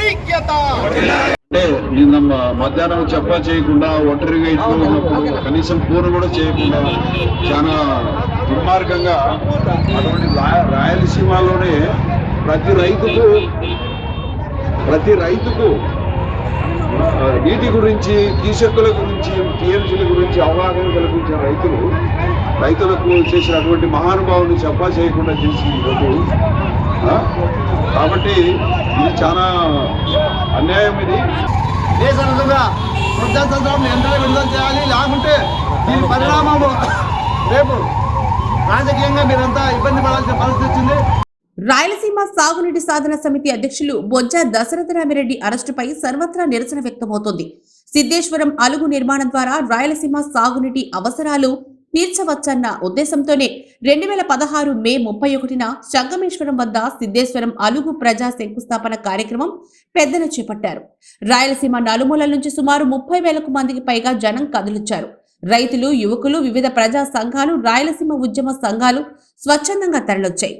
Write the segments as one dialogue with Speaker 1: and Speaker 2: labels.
Speaker 1: ఐక్యత.
Speaker 2: అంటే నిన్న మధ్యాహ్నం చెప్పా చేయకుండా ఒంటరిగా ఇంట్లో ఉన్నప్పుడు కనీసం కూర కూడా చేయకుండా చాలా దుర్మార్గంగా అటువంటి రాయలసీమలోనే ప్రతి రైతుకు ప్రతి రైతుకు నీటి గురించి కీచకుల గురించి టీఎంసీల గురించి అవగాహన కల్పించిన రైతులు రైతులకు చేసినటువంటి మహానుభావుని చెప్పా చేయకుండా చేసి ఈరోజు కాబట్టి ఇది చాలా అన్యాయం ఇది.
Speaker 1: దేశంగా వృద్ధాశ్రమం వెంటనే విడుదల చేయాలి. లేకుంటే దీని పరిణామము రేపు రాజకీయంగా మీరంతా ఇబ్బంది పడాల్సిన పరిస్థితి వచ్చింది.
Speaker 3: రాయలసీమ సాగునీటి సాధన సమితి అధ్యక్షులు బొజ్జ దశరథరామిరెడ్డి అరెస్టుపై సర్వత్రా నిరసన వ్యక్తమవుతోంది. సిద్ధేశ్వరం అలుగు నిర్మాణం ద్వారా రాయలసీమ సాగునీటి అవసరాలు తీర్చవచ్చన్న ఉద్దేశంతోనే రెండు వేల పదహారు మే ముప్పై ఒకటిన సంగమేశ్వరం వద్ద సిద్ధేశ్వరం అలుగు ప్రజా శంకుస్థాపన కార్యక్రమం పెద్దన చేపట్టారు. రాయలసీమ నలుమూలల నుంచి సుమారు ముప్పై వేలకు మందికి పైగా జనం కదిలిచ్చారు రైతులు యువకులు వివిధ ప్రజా సంఘాలు రాయలసీమ ఉద్యమ సంఘాలు స్వచ్ఛందంగా తరలొచ్చాయి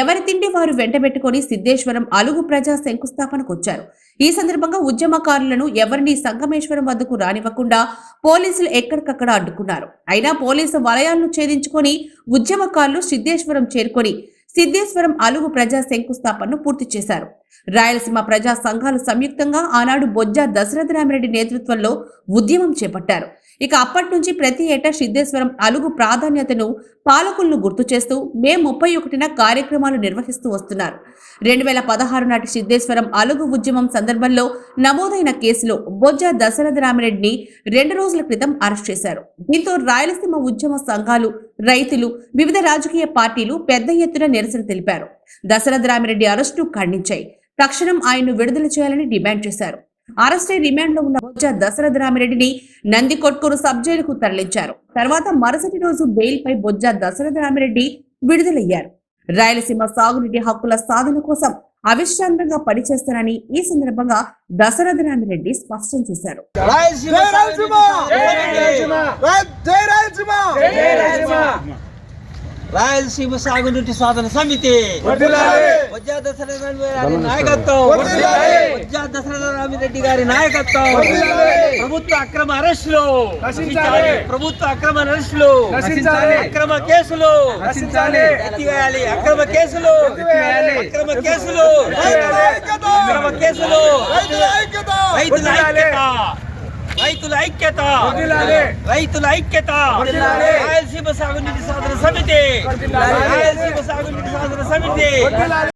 Speaker 3: ఎవరి తిండి వారు వెంటబెట్టుకుని సిద్ధేశ్వరం అలుగు ప్రజా శంకుస్థాపనకు వచ్చారు. ఈ సందర్భంగా ఉద్యమకారులను ఎవరిని సంగమేశ్వరం వద్దకు రానివ్వకుండా పోలీసులు ఎక్కడికక్కడ అడ్డుకున్నారు. అయినా పోలీసు వలయాలను ఛేదించుకొని ఉద్యమకారులు సిద్ధేశ్వరం చేరుకొని సిద్ధేశ్వరం అలుగు ప్రజా శంకుస్థాపనను పూర్తి చేశారు. రాయలసీమ ప్రజా సంఘాలు సంయుక్తంగా ఆనాడు బొజ్జ దశరథరామిరెడ్డి నేతృత్వంలో ఉద్యమం చేపట్టారు. ఇక అప్పటి నుంచి ప్రతి ఏటా సిద్ధేశ్వరం అలుగు ప్రాధాన్యతను పాలకులను గుర్తు చేస్తూ మే ముప్పై ఒకటిన కార్యక్రమాలు నిర్వహిస్తూ వస్తున్నారు. రెండు వేల పదహారు నాటి సిద్ధేశ్వరం అలుగు ఉద్యమం సందర్భంలో నమోదైన కేసులో బొజ్జ దశరథరామిరెడ్డిని రెండు రోజుల క్రితం అరెస్ట్ చేశారు. దీంతో రాయలసీమ ఉద్యమ సంఘాలు రైతులు వివిధ రాజకీయ పార్టీలు పెద్ద ఎత్తున నిరసన తెలిపారు. దశరథ రామిరెడ్డి అరెస్టును ఖండించాయి. తక్షణం ఆయన్ను విడుదల చేయాలని డిమాండ్ చేశారు. అరెస్టై రిమాండ్లో ఉన్న బొజ్జ దశరథరామిరెడ్డిని నంది కొట్కూరు సబ్ జైలుకు తరలించారు. తర్వాత మరుసటి రోజు బెయిల్పై బొజ్జ దశరథరామిరెడ్డి విడుదలయ్యారు. రాయలసీమ సాగునీటి హక్కుల సాధన కోసం అవిశ్రాంతంగా పనిచేస్తానని ఈ సందర్భంగా దశరథరామిరెడ్డి స్పష్టం చేశారు.
Speaker 1: రాయలసీమ! జై రాయలసీమ
Speaker 4: సాగునీటి సాధన సమితి. వజ్జా నాయకత్వం. వజ్జా దశరథరామిరెడ్డి గారి నాయకత్వం. ప్రభుత్వ అక్రమ అరెస్టులు. ప్రభుత్వ అక్రమ అరెస్టులు. అక్రమ కేసులు. ఎత్తివేయాలి. అక్రమ కేసులు. అక్రమ కేసులు. అక్రమ కేసులు. రైతుల ఐక్యత. రైతుల ఐక్యత. రైతుల ఐక్యత. రాయలసీమ సాగునీటి సాధన సమితి. రాయలసీమ సాగునీటి సాధన సమితి.